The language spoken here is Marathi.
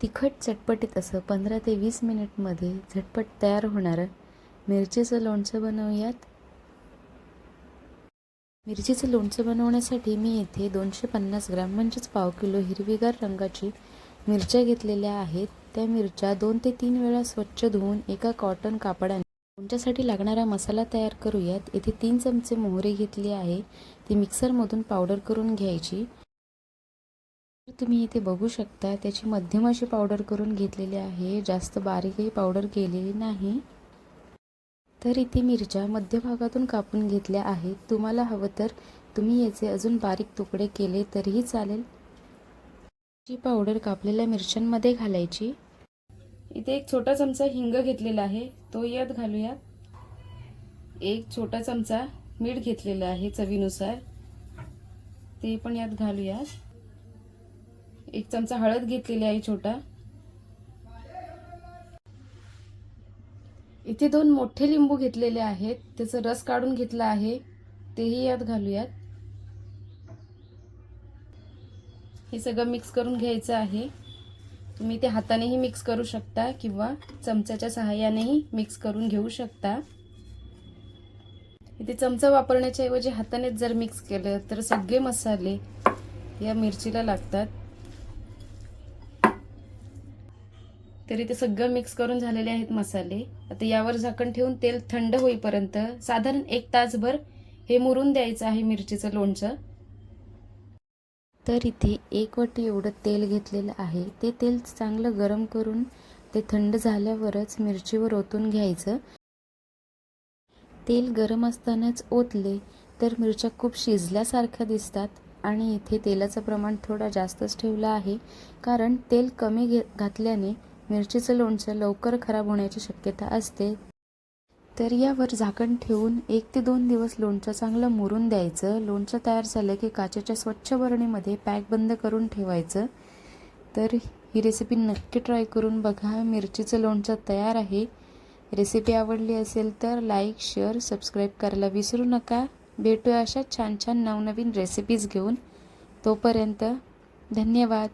तिखट चटपटीत असं पंधरा ते वीस मिनिटमध्ये झटपट तयार होणारं मिरचीचं लोणचं बनवूयात. मिरचीचं लोणचं बनवण्यासाठी मी येथे दोनशे पन्नास ग्राम म्हणजेच पाव किलो हिरवीगार रंगाची मिरच्या घेतलेल्या आहेत. त्या मिरच्या दोन ते तीन वेळा स्वच्छ धुवून एका कॉटन कापडाने लोणच्यासाठी लागणारा मसाला तयार करूयात. येथे तीन चमचे मोहरी घेतली आहे. ती मिक्सरमधून पावडर करून घ्यायची. तुम्ही इथे बघू शकता त्याची मध्यम अशी पावडर करून घेतलेली आहे. जास्त बारीकही पावडर केलेली नाही. तर इथे मिरच्या मध्यभागातून कापून घेतल्या आहेत. तुम्हाला हवं तर तुम्ही याचे अजून बारीक तुकडे केले तरीही चालेल. जी पावडर कापलेल्या मिरच्यांमध्ये घालायची. इथे एक छोटा चमचा हिंग घेतलेला आहे. तो यात घालूयात एक छोटा चमचा मीठ घेतलेला आहे चवीनुसार. ते पण यात घालूयात एक चमचा हळद घेतलेली आहे छोटा. इथे दोन मोठे लिंबू घेतलेले आहेत. त्याचा रस काढून घेतला आहे. तेही यात घालूयात. हे सगळं मिक्स करून घ्यायचं आहे. तुम्ही ते हातानेही मिक्स करू शकता किंवा चमच्याच्या सहाय्यानेही मिक्स करून घेऊ शकता. इथे चमचा वापरण्याच्या ऐवजी हातानेच जर मिक्स केलं तर सगळे मसाले या मिरचीला लागतात. तरी ते सगळं मिक्स करून झालेले आहेत मसाले. आता यावर झाकण ठेवून तेल थंड होईपर्यंत साधारण एक तासभर हे मुरून द्यायचं आहे मिरचीचं लोणचं. तर इथे एक वाटी एवढं तेल घेतलेलं आहे. ते तेल चांगलं गरम करून ते थंड झाल्यावरच मिरचीवर ओतून घ्यायचं. तेल गरम असतानाच ओतले तर मिरच्या खूप शिजल्यासारख्या दिसतात आणि इथे तेलाचं प्रमाण थोडा जास्तच ठेवलं आहे. कारण तेल कमी घे घातल्याने मिरचीचं लोणचं लवकर खराब होण्याची शक्यता असते तर यावर झाकण ठेवून एक ते दोन दिवस लोणचं चांगलं मुरून द्यायचं. लोणचं तयार झालं की काचेच्या स्वच्छ बरणीमध्ये पॅक बंद करून ठेवायचं. तर ही रेसिपी नक्की ट्राय करून बघा. मिरचीचं लोणचं तयार आहे. रेसिपी आवडली असेल तर लाईक शेअर सबस्क्राईब करायला विसरू नका. भेटूया अशा छान छान नवनवीन रेसिपीज घेऊन. तोपर्यंत धन्यवाद.